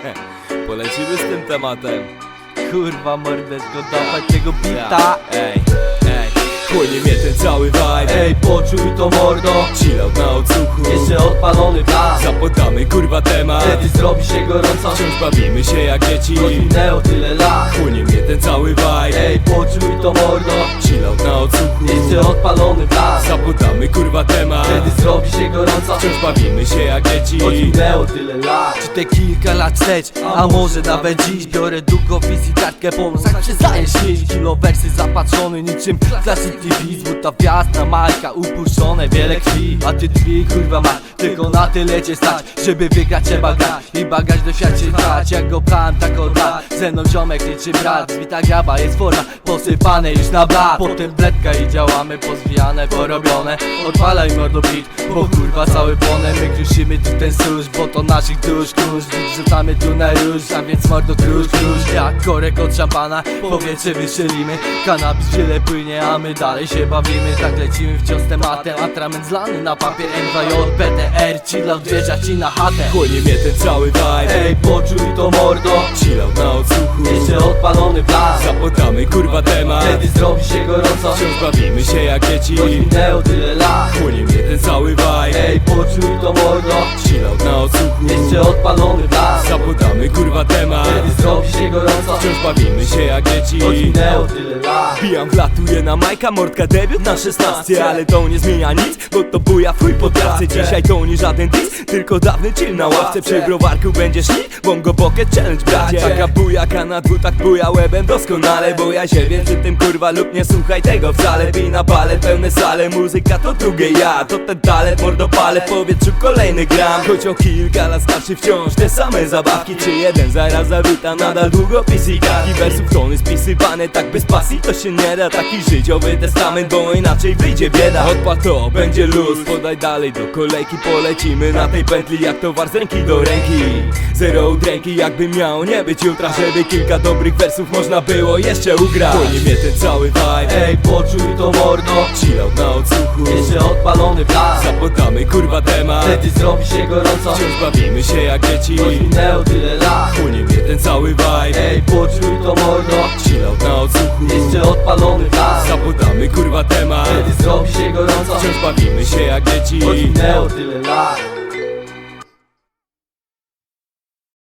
Polecimy z tym tematem. Kurwa mordeczko, dawaj tego bita Ej, ej. Chłonie mnie ten cały vibe. Ej, poczuj to mordo Chillout na odsłuchu. Jeszcze odpalony blask Zapodamy kurwa temat. Wtedy zrobi się gorąco Wciąż bawimy się jak dzieci. Choć minęło tyle lat Chłonie mnie ten cały vibe. Ej, poczuj to mordo Chillout na odsłuchu. Jeszcze odpalony blask Zapodamy kurwa temat. Wtedy zrobi się gorąco Wciąż bawimy się jak dzieci. Choć minęło tyle lat Czy te kilka lat wstecz, a może nawet dziś? Biorę długopis i kartkę pomysł Jak przestaję śnić Kilo wersy zapatrzony niczym klasyk TV Zbuta gwiazda, majka upuszczone, wiele krwi. A ty drzwi kurwa masz, tylko na tyle cię stać. Żeby wygrać trzeba grać i bagaż doświadczyć brać. Jak go plan, tak oddam Ze mną ziomek niczym brat. Zwita graba jest forma, posypane już na blat. Potem bledka i działamy pozwijane, porobione. Odpalaj mordo bo kurwa cały płonę My kruszymy tu ten susz, bo to naszych dusz kurz Wrzucamy tu na róż, a więc mordo krusz, krusz Jak korek od szampana, powietrze wyszelimy Kanabis wiele płynie, a my dalej się bawimy Tak lecimy wciąż tematem, atrament zlany na papier NWJ, PTR, chillout wjeżdża ci na chatę Chłonie mnie ten cały vibe. Ej, poczuj to mordo, Chillout na odsłuchu. jeszcze odpalony blask Zapodamy kurwa temat. Wtedy zrobi się gorąco, Wciąż bawimy się jak dzieci. minęło tyle lat Chłonie mnie ten cały vibe. Ej, poczuj to mordo, Chillout na. Jeszcze odpalony blask. Zapodamy kurwa temat. Wtedy zrobi się gorąco, Wciąż bawimy się jak dzieci. choć minęło tyle lat. Pijam, wlatuję na Majka, mordka debiut na 16 Ale to nie zmienia nic, bo to buja fuj po trawce Dzisiaj to nie żaden diss, tylko dawny chill na ławce. Przy browarku będziesz ni, bongo pocket challenge bracie. Taka bujaka na dwutach buja łebem doskonale Bo ja się wiem przy tym kurwa lub nie słuchaj tego wcale. Bij na balet, pełne sale, muzyka to drugie ja. To ten talent, mordopale, w powietrzu kolejny gram. Choć o kilka lat starszy wciąż te same zabawki Czy jeden zaraz zawita, nadal długopis i kartki Wersów. Tony spisywane, tak bez pasji to się nie da. Taki życiowy testament, bo inaczej wyjdzie bieda. Odpal to, będzie luz, podaj dalej do kolejki. Polecimy na tej pętli jak towar z ręki do ręki. Zero udręki jakby miało nie być jutra. Żeby kilka dobrych wersów można było jeszcze ugrać. Chłonie mnie ten cały vibe, Ej, poczuj to mordo, chillout Zapodamy kurwa temat. Wtedy zrobi się gorąco, Wciąż bawimy się jak dzieci. Choć minęło tyle lat. Chłonie mnie ten cały vibe. Ej, poczuj to mordo, Chillout na odsłuchu. Jeszcze odpalony blask Zapodamy kurwa temat. Wtedy zrobi się gorąco, Wciąż bawimy się jak dzieci. Choć minęło tyle lat